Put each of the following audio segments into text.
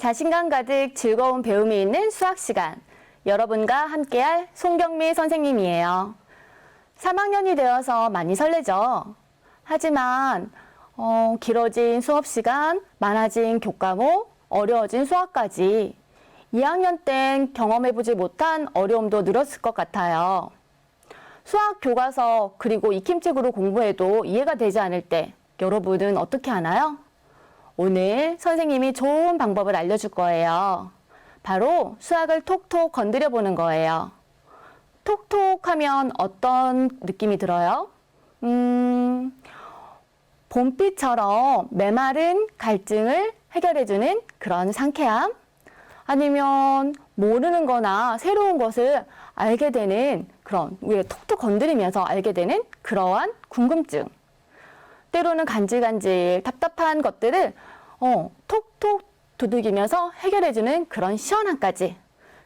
자신감 가득 즐거운 배움이 있는 수학 시간. 여러분과 함께할 송경미 선생님이에요. 3학년이 되어서 많이 설레죠. 하지만 어, 길어진 수업 시간, 많아진 교과목, 어려워진 수학까지 2학년 땐 경험해보지 못한 어려움도 늘었을 것 같아요. 수학 교과서 그리고 익힘책으로 공부해도 이해가 되지 않을 때 여러분은 어떻게 하나요? 오늘 선생님이 좋은 방법을 알려줄 거예요. 바로 수학을 톡톡 건드려 보는 거예요. 톡톡 하면 어떤 느낌이 들어요? 음, 봄비처럼 메마른 갈증을 해결해주는 그런 상쾌함? 아니면 모르는 거나 새로운 것을 알게 되는 그런, 위에 톡톡 건드리면서 알게 되는 그러한 궁금증. 때로는 간질간질 답답한 것들을 어, 톡톡 두들기면서 해결해주는 그런 시원함까지.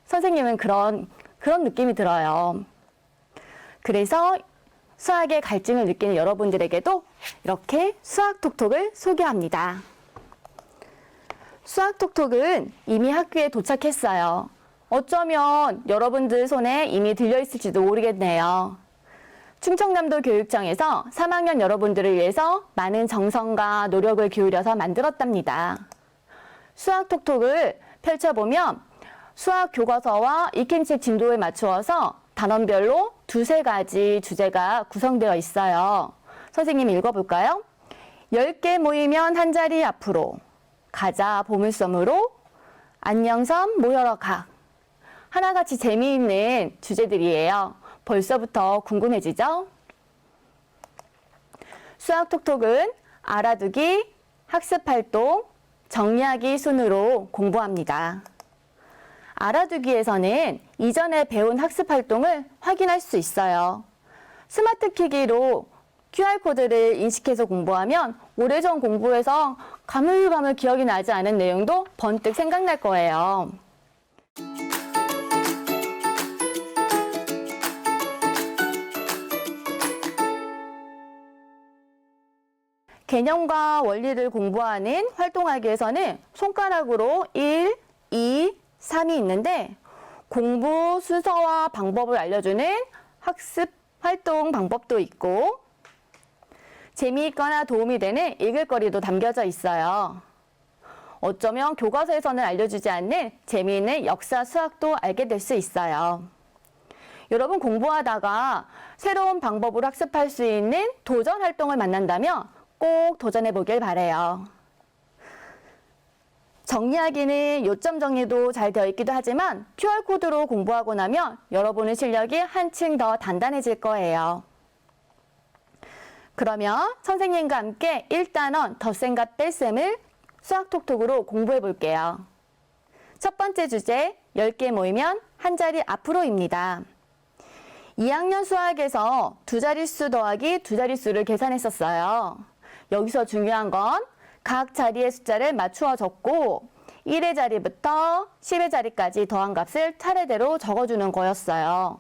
선생님은 그런, 그런 느낌이 들어요. 그래서 수학의 갈증을 느끼는 여러분들에게도 이렇게 수학 톡톡을 소개합니다. 수학 톡톡은 이미 학교에 도착했어요. 어쩌면 여러분들 손에 이미 들려 있을지도 모르겠네요. 충청남도 교육청에서 3학년 여러분들을 위해서 많은 정성과 노력을 기울여서 만들었답니다. 수학 톡톡을 펼쳐보면 수학 교과서와 익힘책 진도에 맞추어서 단원별로 두세 가지 주제가 구성되어 있어요. 선생님 읽어볼까요? 10개 모이면 한 자리 앞으로 가자 보물섬으로 안녕섬 모여러 가 하나같이 재미있는 주제들이에요. 벌써부터 궁금해지죠? 수학 톡톡은 알아두기, 학습 활동, 정리하기 순으로 공부합니다. 알아두기에서는 이전에 배운 학습 활동을 확인할 수 있어요. 스마트 키기로 QR코드를 인식해서 공부하면 오래전 공부해서 가물가물 기억이 나지 않은 내용도 번뜩 생각날 거예요. 개념과 원리를 공부하는 활동하기에서는 손가락으로 1, 2, 3이 있는데 공부 순서와 방법을 알려주는 학습 활동 방법도 있고 재미있거나 도움이 되는 읽을거리도 담겨져 있어요. 어쩌면 교과서에서는 알려주지 않는 재미있는 역사 수학도 알게 될 수 있어요. 여러분 공부하다가 새로운 방법으로 학습할 수 있는 도전 활동을 만난다면 꼭 도전해 보길 바래요. 정리하기는 요점 정리도 잘 되어 있기도 하지만 QR코드로 공부하고 나면 여러분의 실력이 한층 더 단단해질 거예요. 그러면 선생님과 함께 1단원 덧셈과 뺄셈을 수학톡톡으로 공부해 볼게요. 첫 번째 주제 10개 모이면 한 자리 앞으로입니다. 2학년 수학에서 두 자릿수 더하기 두 자릿수를 계산했었어요. 여기서 중요한 건 각 자리의 숫자를 맞추어 적고 1의 자리부터 10의 자리까지 더한 값을 차례대로 적어주는 거였어요.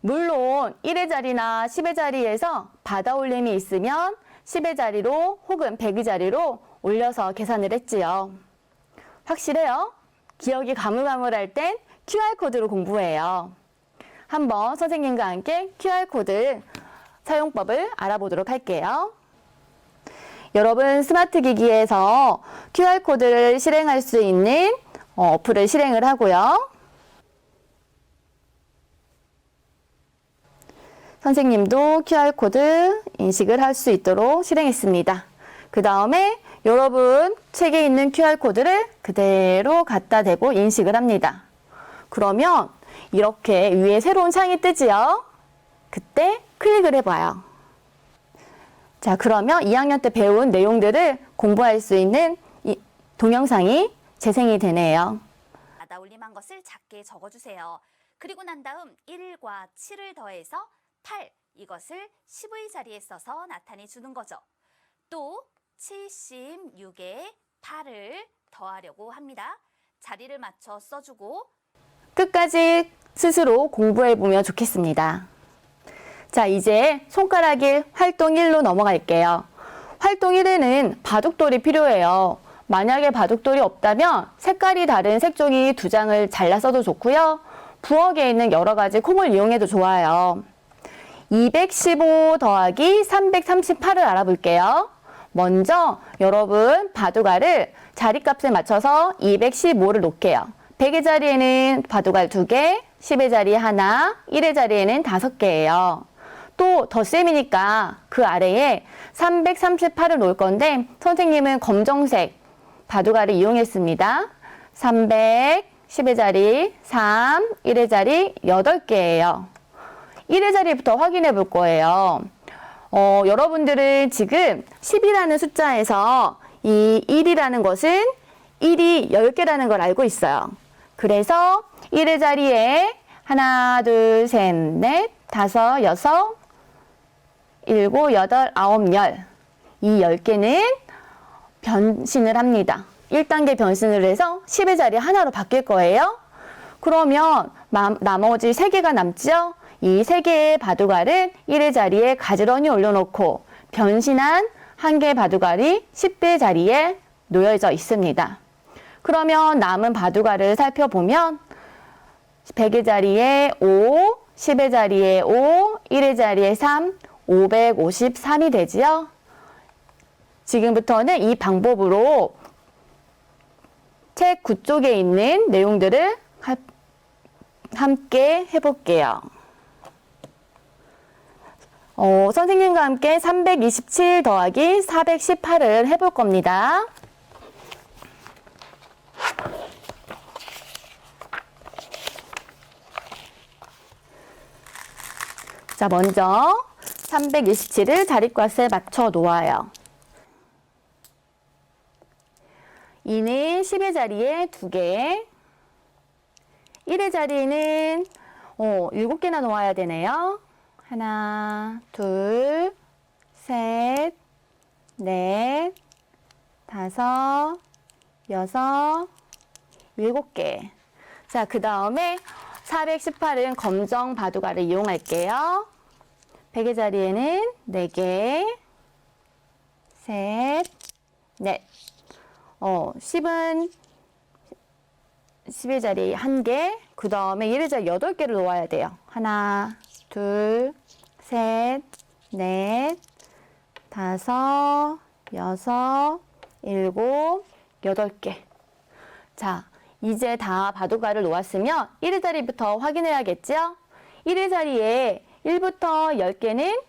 물론 1의 자리나 10의 자리에서 받아 올림이 있으면 10의 자리로 혹은 100의 자리로 올려서 계산을 했지요. 확실해요? 기억이 가물가물할 땐 QR코드로 공부해요. 한번 선생님과 함께 QR코드 사용법을 알아보도록 할게요. 여러분 스마트 기기에서 QR코드를 실행할 수 있는 어, 어플을 실행을 하고요. 선생님도 QR코드 인식을 할 수 있도록 실행했습니다. 그 다음에 여러분 책에 있는 QR코드를 그대로 갖다 대고 인식을 합니다. 그러면 이렇게 위에 새로운 창이 뜨지요? 그때 클릭을 해봐요. 자, 그러면 2학년 때 배운 내용들을 공부할 수 있는 이 동영상이 재생이 되네요. 받아올림한 것을 작게 적어주세요. 그리고 난 다음 1과 7을 더해서 8 이것을 10의 자리에 써서 나타내 주는 거죠. 또 76에 8을 더하려고 합니다. 자리를 맞춰 써주고 끝까지 스스로 공부해 보면 좋겠습니다. 자, 이제 손가락 일 활동 1로 넘어갈게요. 활동 1에는 바둑돌이 필요해요. 만약에 바둑돌이 없다면 색깔이 다른 색종이 두 장을 잘라 써도 좋고요. 부엌에 있는 여러 가지 콩을 이용해도 좋아요. 215 더하기 338을 알아볼게요. 먼저 여러분 바둑알을 자리값에 맞춰서 215를 놓을게요. 100의 자리에는 바둑알 2개, 10의 자리에 하나, 1의 자리에는 5개예요. 또 덧셈이니까 그 아래에 338을 놓을 건데 선생님은 검정색 바둑알을 이용했습니다. 300, 10의 자리 3, 1의 자리 8개예요. 1의 자리부터 확인해 볼 거예요. 어, 여러분들은 지금 10이라는 숫자에서 이 1이라는 것은 1이 10개라는 걸 알고 있어요. 그래서 1의 자리에 하나, 둘, 셋, 넷, 다섯, 여섯, 일곱, 여덟, 아홉, 열. 이 10개는 변신을 합니다. 1단계 변신을 해서 10의 자리 하나로 바뀔 거예요. 그러면 마- 나머지 3개가 남죠? 이 3개의 바둑알은 1의 자리에 가지런히 올려놓고 변신한 한 개의 바둑알이 10의 자리에 놓여져 있습니다. 그러면 남은 바둑알을 살펴보면 100의 자리에 5, 10의 자리에 5, 1의 자리에 3, 553이 되지요. 지금부터는 이 방법으로 책 9쪽에 있는 내용들을 하- 함께 해볼게요. 어, 선생님과 함께 327 더하기 418을 해볼 겁니다. 자, 먼저 327을 자리값에 맞춰 놓아요. 2는 10의 자리에 2개, 1의 자리에는 어, 7개나 놓아야 되네요. 하나, 둘, 셋, 넷, 다섯, 여섯, 일곱 개. 자, 그 다음에 418은 검정 바둑알을 이용할게요. 100의 자리에는 4개, 셋, 넷. 어, 10은 10의 자리 1개, 그 다음에 1의 자리 8개를 놓아야 돼요. 하나, 둘, 셋, 넷, 다섯, 여섯, 일곱, 여덟 개. 자, 이제 다 바둑알을 놓았으면 1의 자리부터 확인해야겠죠? 1의 자리에 1부터 10개는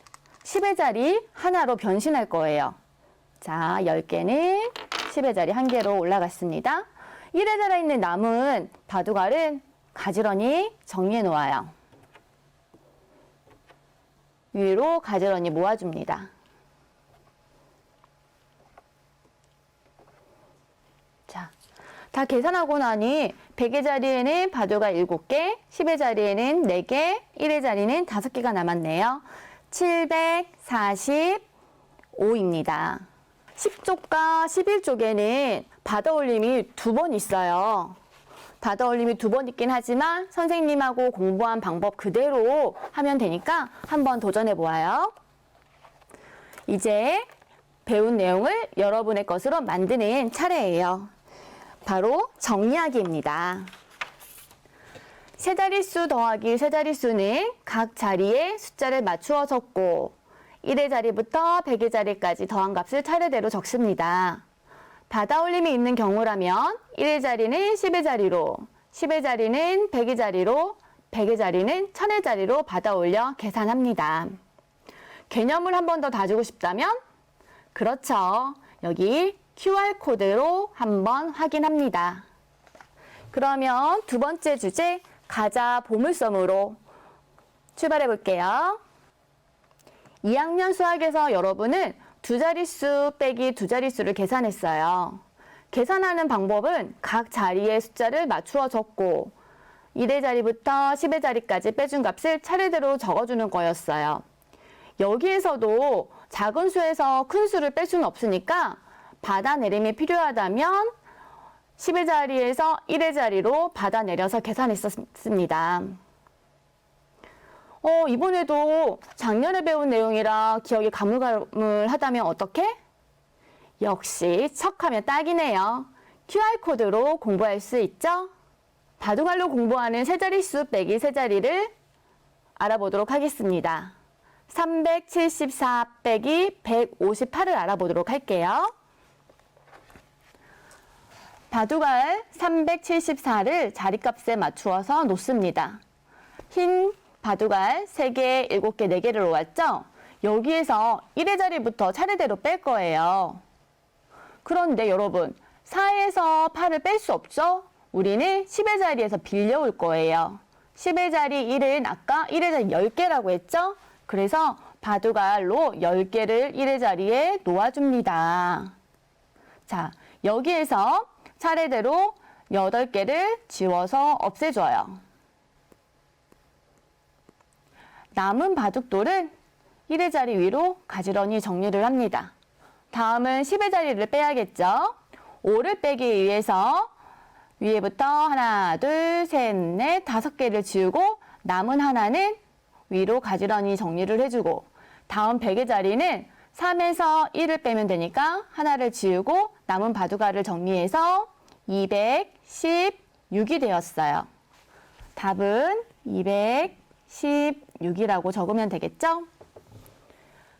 10의 자리 하나로 변신할 거예요. 자, 10개는 10의 자리 한 개로 올라갔습니다. 1의 자리에 있는 남은 바둑알은 가지런히 정리해 놓아요. 위로 가지런히 모아줍니다. 다 계산하고 나니 100의 자리에는 바둑알 7개, 10의 자리에는 4개, 1의 자리는 5개가 남았네요. 745입니다. 10쪽과 11쪽에는 바다 올림이 두 번 있어요. 바다 올림이 두 번 있긴 하지만 선생님하고 공부한 방법 그대로 하면 되니까 한번 도전해 보아요. 이제 배운 내용을 여러분의 것으로 만드는 차례예요. 바로 정리하기입니다. 세 자릿수 더하기 세 자릿수는 각 자리에 숫자를 맞추어 적고 1의 자리부터 100의 자리까지 더한 값을 차례대로 적습니다. 바다 올림이 있는 경우라면 1의 자리는 10의 자리로, 10의 자리는 100의 자리로, 100의 자리는 1000의 자리로 받아 올려 계산합니다. 개념을 한 번 더 다지고 싶다면 그렇죠. 여기 QR코드로 한번 확인합니다. 그러면 두 번째 주제 가자 보물섬으로 출발해 볼게요. 2학년 수학에서 여러분은 두 자릿수 빼기 두 자릿수를 계산했어요. 계산하는 방법은 각 자리의 숫자를 맞추어 적고 1의 자리부터 10의 자리까지 빼준 값을 차례대로 적어주는 거였어요. 여기에서도 작은 수에서 큰 수를 뺄 수는 없으니까 받아내림이 필요하다면 10의 자리에서 1의 자리로 받아내려서 계산했었습니다. 어, 이번에도 작년에 배운 내용이라 기억이 가물가물하다면 어떻게? 역시 척하면 딱이네요. QR코드로 공부할 수 있죠? 바둑알로 공부하는 세자릿수 빼기 세자리를 알아보도록 하겠습니다. 374 빼기 158을 알아보도록 할게요. 바둑알 374를 자리값에 맞추어서 놓습니다. 흰 바둑알 3개, 7개, 4개를 놓았죠? 여기에서 1의 자리부터 차례대로 뺄 거예요. 그런데 여러분, 4에서 8을 뺄 수 없죠? 우리는 10의 자리에서 빌려올 거예요. 10의 자리 1은 아까 1의 자리 10개라고 했죠? 그래서 바둑알로 10개를 1의 자리에 놓아줍니다. 자, 여기에서 차례대로 8개를 지워서 없애줘요. 남은 바둑돌은 1의 자리 위로 가지런히 정리를 합니다. 다음은 10의 자리를 빼야겠죠? 5를 빼기 위해서 위에부터 하나, 둘, 셋, 넷, 다섯 개를 지우고 남은 하나는 위로 가지런히 정리를 해주고 다음 100의 자리는 3에서 1을 빼면 되니까 하나를 지우고 남은 바둑알을 정리해서 216이 되었어요. 답은 216이라고 적으면 되겠죠?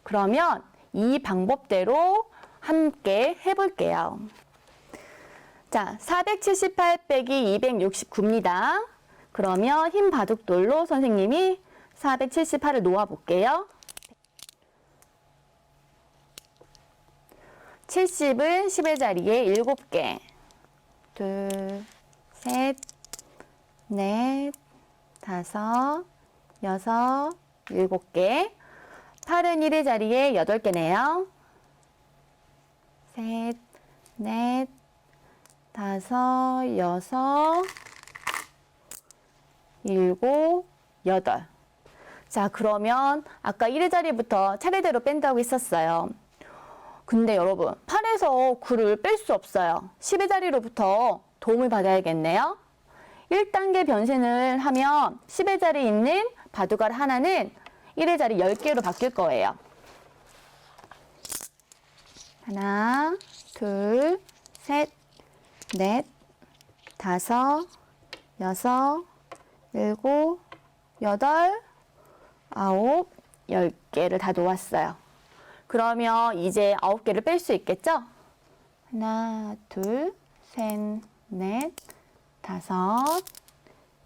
그러면 이 방법대로 함께 해볼게요. 자, 478 빼기 269입니다. 그러면 흰 바둑돌로 선생님이 478을 놓아볼게요. 70은 10의 자리에 7개. 둘, 셋, 넷, 다섯, 여섯, 일곱 개. 8은 1의 자리에 8개네요. 셋, 넷, 다섯, 여섯, 일곱, 여덟. 자, 그러면 아까 1의 자리부터 차례대로 뺀다고 했었어요. 근데 여러분, 8에서 9를 뺄 수 없어요. 10의 자리로부터 도움을 받아야겠네요. 1단계 변신을 하면 10의 자리에 있는 바둑알 하나는 1의 자리 10개로 바뀔 거예요. 하나, 둘, 셋, 넷, 다섯, 여섯, 일곱, 여덟, 아홉, 열 개를 다 놓았어요. 그러면 이제 아홉 개를 뺄 수 있겠죠? 하나, 둘, 셋, 넷, 다섯,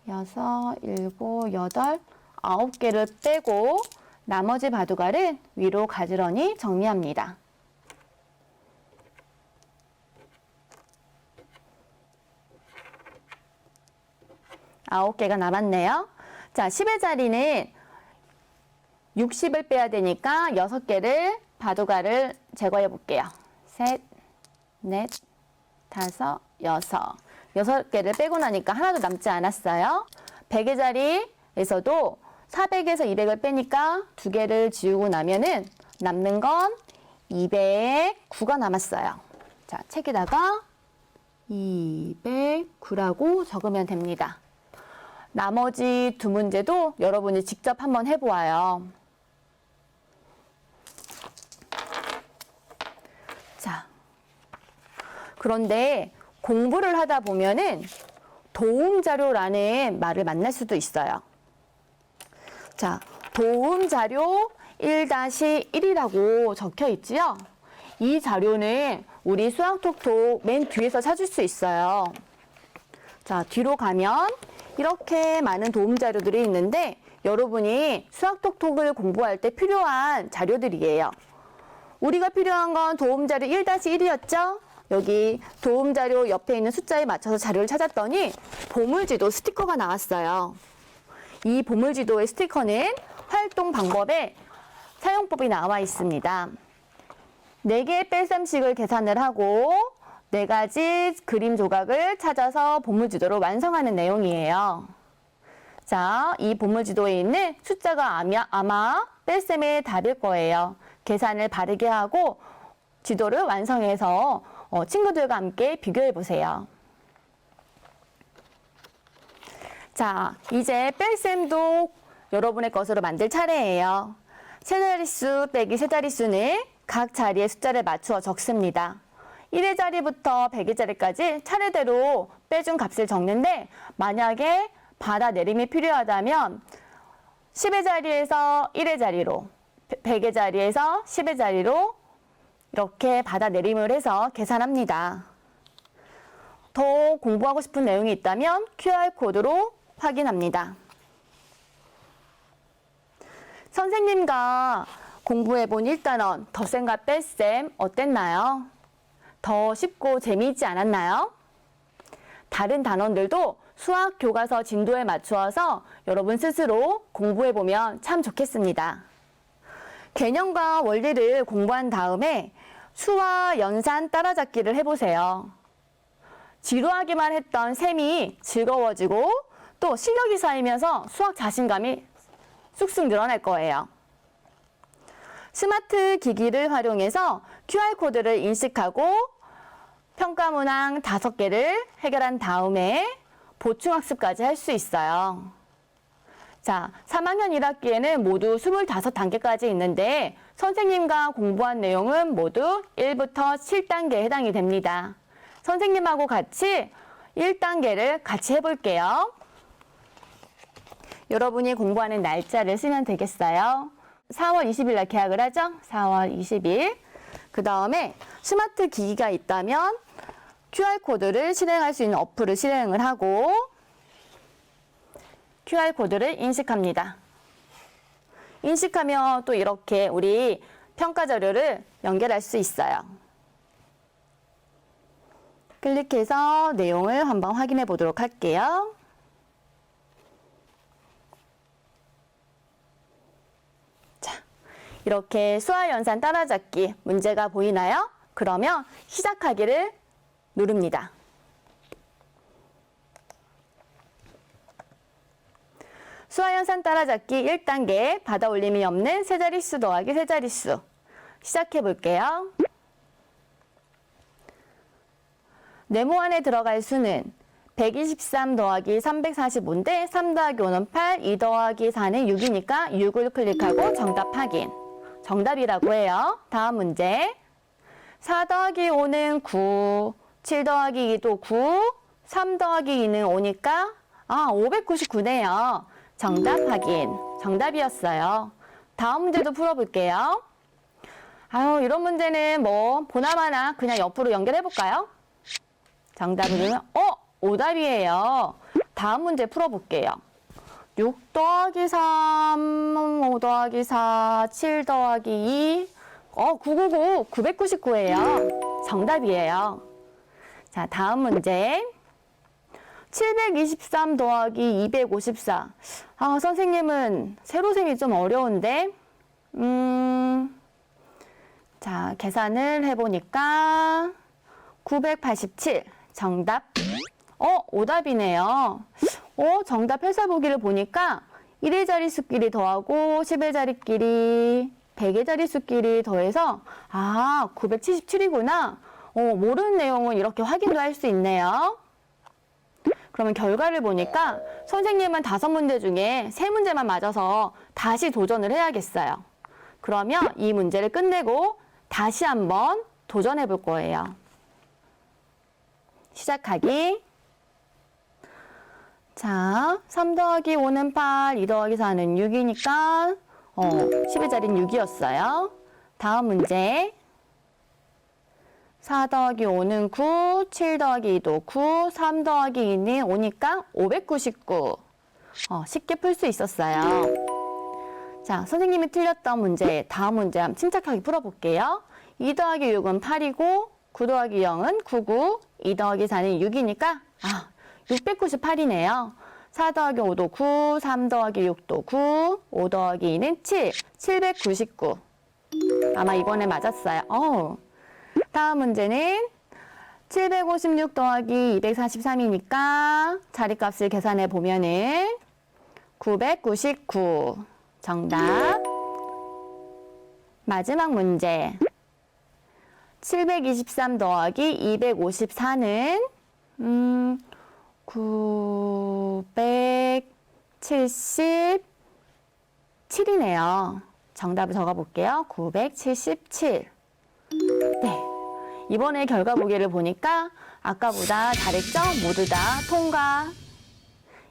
여섯, 일곱, 여덟, 아홉 개를 빼고 나머지 바둑알은 위로 가지런히 정리합니다. 아홉 개가 남았네요. 자, 10의 자리는 60을 빼야 되니까 6개를 바둑알을 제거해 볼게요. 셋, 넷, 다섯, 여섯. 여섯 개를 빼고 나니까 하나도 남지 않았어요. 100의 자리에서도 400에서 200을 빼니까 두 개를 지우고 나면은 남는 건 209가 남았어요. 자, 책에다가 209라고 적으면 됩니다. 나머지 두 문제도 여러분이 직접 한번 해보아요. 그런데 공부를 하다 보면은 도움 자료라는 말을 만날 수도 있어요. 자, 도움 자료 1-1이라고 적혀 있지요? 이 자료는 우리 수학톡톡 맨 뒤에서 찾을 수 있어요. 자, 뒤로 가면 이렇게 많은 도움 자료들이 있는데 여러분이 수학톡톡을 공부할 때 필요한 자료들이에요. 우리가 필요한 건 도움 자료 1-1이었죠? 여기 도움 자료 옆에 있는 숫자에 맞춰서 자료를 찾았더니 보물지도 스티커가 나왔어요. 이 보물지도의 스티커는 활동 방법에 사용법이 나와 있습니다. 4개의 뺄셈식을 계산을 하고 4가지 그림 조각을 찾아서 보물지도를 완성하는 내용이에요. 자, 이 보물지도에 있는 숫자가 아마, 아마 뺄셈의 답일 거예요. 계산을 바르게 하고 지도를 완성해서 어, 친구들과 함께 비교해 보세요. 자, 이제 뺄셈도 여러분의 것으로 만들 차례예요. 세 자릿수 빼기 세 자릿수는 각 자리에 숫자를 맞추어 적습니다. 1의 자리부터 100의 자리까지 차례대로 빼준 값을 적는데 만약에 받아내림이 필요하다면 10의 자리에서 1의 자리로 100의 자리에서 10의 자리로 이렇게 받아내림을 해서 계산합니다. 더 공부하고 싶은 내용이 있다면 QR코드로 확인합니다. 선생님과 공부해본 1단원 덧셈과 뺄셈 어땠나요? 더 쉽고 재미있지 않았나요? 다른 단원들도 수학 교과서 진도에 맞추어서 여러분 스스로 공부해보면 참 좋겠습니다. 개념과 원리를 공부한 다음에 수와 연산 따라잡기를 해보세요. 지루하기만 했던 셈이 즐거워지고 또 실력이 쌓이면서 수학 자신감이 쑥쑥 늘어날 거예요. 스마트 기기를 활용해서 QR코드를 인식하고 평가 문항 5개를 해결한 다음에 보충학습까지 할 수 있어요. 자, 3학년 1학기에는 모두 25단계까지 있는데 선생님과 공부한 내용은 모두 1부터 7단계에 해당이 됩니다. 선생님하고 같이 1단계를 같이 해볼게요. 여러분이 공부하는 날짜를 쓰면 되겠어요. 4월 20일 날 계약을 하죠? 4월 20일. 그 다음에 스마트 기기가 있다면 QR코드를 실행할 수 있는 어플을 실행을 하고 QR코드를 인식합니다. 인식하면 또 이렇게 우리 평가 자료를 연결할 수 있어요. 클릭해서 내용을 한번 확인해 보도록 할게요. 자, 이렇게 수화연산 따라잡기 문제가 보이나요? 그러면 시작하기를 누릅니다. 수화연산 따라잡기 1단계 받아올림이 없는 세자릿수 더하기 세자릿수 시작해 볼게요. 네모 안에 들어갈 수는 123 더하기 345인데 3 더하기 5는 8, 2 더하기 4는 6이니까 6을 클릭하고 정답 확인. 정답이라고 해요. 다음 문제. 4 더하기 5는 9, 7 더하기 2도 9, 3 더하기 2는 5니까 아 599네요. 정답 확인. 정답이었어요. 다음 문제도 풀어볼게요. 아유 이런 문제는 뭐 보나마나 그냥 옆으로 연결해 볼까요? 정답을 누르면 어 오답이에요. 다음 문제 풀어볼게요. 6 더하기 3, 5 더하기 4, 7 더하기 2, 어, 999, 999예요. 정답이에요. 자, 다음 문제. 723 더하기 254. 아, 선생님은 세로셈이 좀 어려운데, 음, 자, 계산을 해보니까 987. 정답. 어, 오답이네요. 어, 정답 회사 보기를 보니까 1의 자릿수끼리 더하고 10의 자릿끼리 100의 자릿수끼리 더해서 아, 977이구나. 어, 모르는 내용은 이렇게 확인도 할 수 있네요. 그러면 결과를 보니까 선생님은 다섯 문제 중에 세 문제만 맞아서 다시 도전을 해야겠어요. 그러면 이 문제를 끝내고 다시 한번 도전해 볼 거예요. 시작하기. 자, 3 더하기 5는 8, 2 더하기 4는 6이니까 어, 10의 자리는 6이었어요. 다음 문제. 4 더하기 5는 9, 7 더하기 2도 9, 3 더하기 2는 5니까 599. 어, 쉽게 풀 수 있었어요. 자, 선생님이 틀렸던 문제, 다음 문제 한번 침착하게 풀어볼게요. 2 더하기 6은 8이고, 9 더하기 0은 99, 2 더하기 4는 6이니까, 아, 698이네요. 4 더하기 5도 9, 3 더하기 6도 9, 5 더하기 2는 7, 799. 아마 이번에 맞았어요. 어 다음 문제는 756 더하기 243이니까 자리값을 계산해 보면은 999. 정답. 마지막 문제. 723 더하기 254는 음, 977이네요. 정답을 적어 볼게요. 977. 네. 이번에 결과 보기를 보니까 아까보다 잘했죠? 모두 다 통과.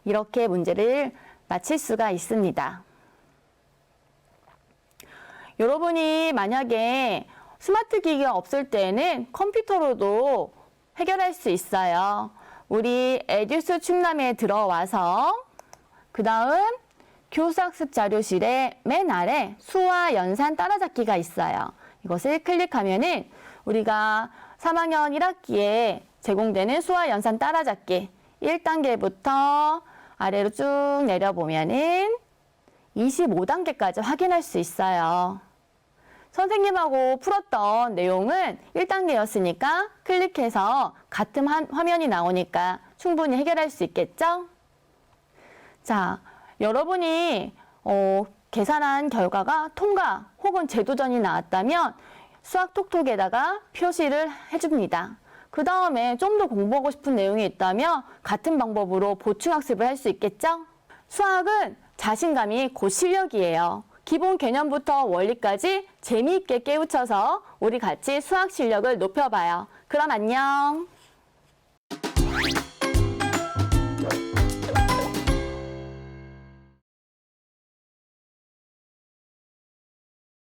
이렇게 문제를 마칠 수가 있습니다. 여러분이 만약에 스마트 기기가 없을 때는 컴퓨터로도 해결할 수 있어요. 우리 에듀스 충남에 들어와서 그 다음 교수학습 자료실의 맨 아래 수와 연산 따라잡기가 있어요. 이것을 클릭하면은 우리가 3학년 1학기에 제공되는 수와 연산 따라잡기 1단계부터 아래로 쭉 내려보면은 25단계까지 확인할 수 있어요. 선생님하고 풀었던 내용은 1단계였으니까 클릭해서 같은 한- 화면이 나오니까 충분히 해결할 수 있겠죠? 자, 여러분이 어, 계산한 결과가 통과 혹은 재도전이 나왔다면 수학 톡톡에다가 표시를 해줍니다. 그 다음에 좀 더 공부하고 싶은 내용이 있다면 같은 방법으로 보충학습을 할 수 있겠죠? 수학은 자신감이 곧 실력이에요. 기본 개념부터 원리까지 재미있게 깨우쳐서 우리 같이 수학 실력을 높여봐요. 그럼 안녕!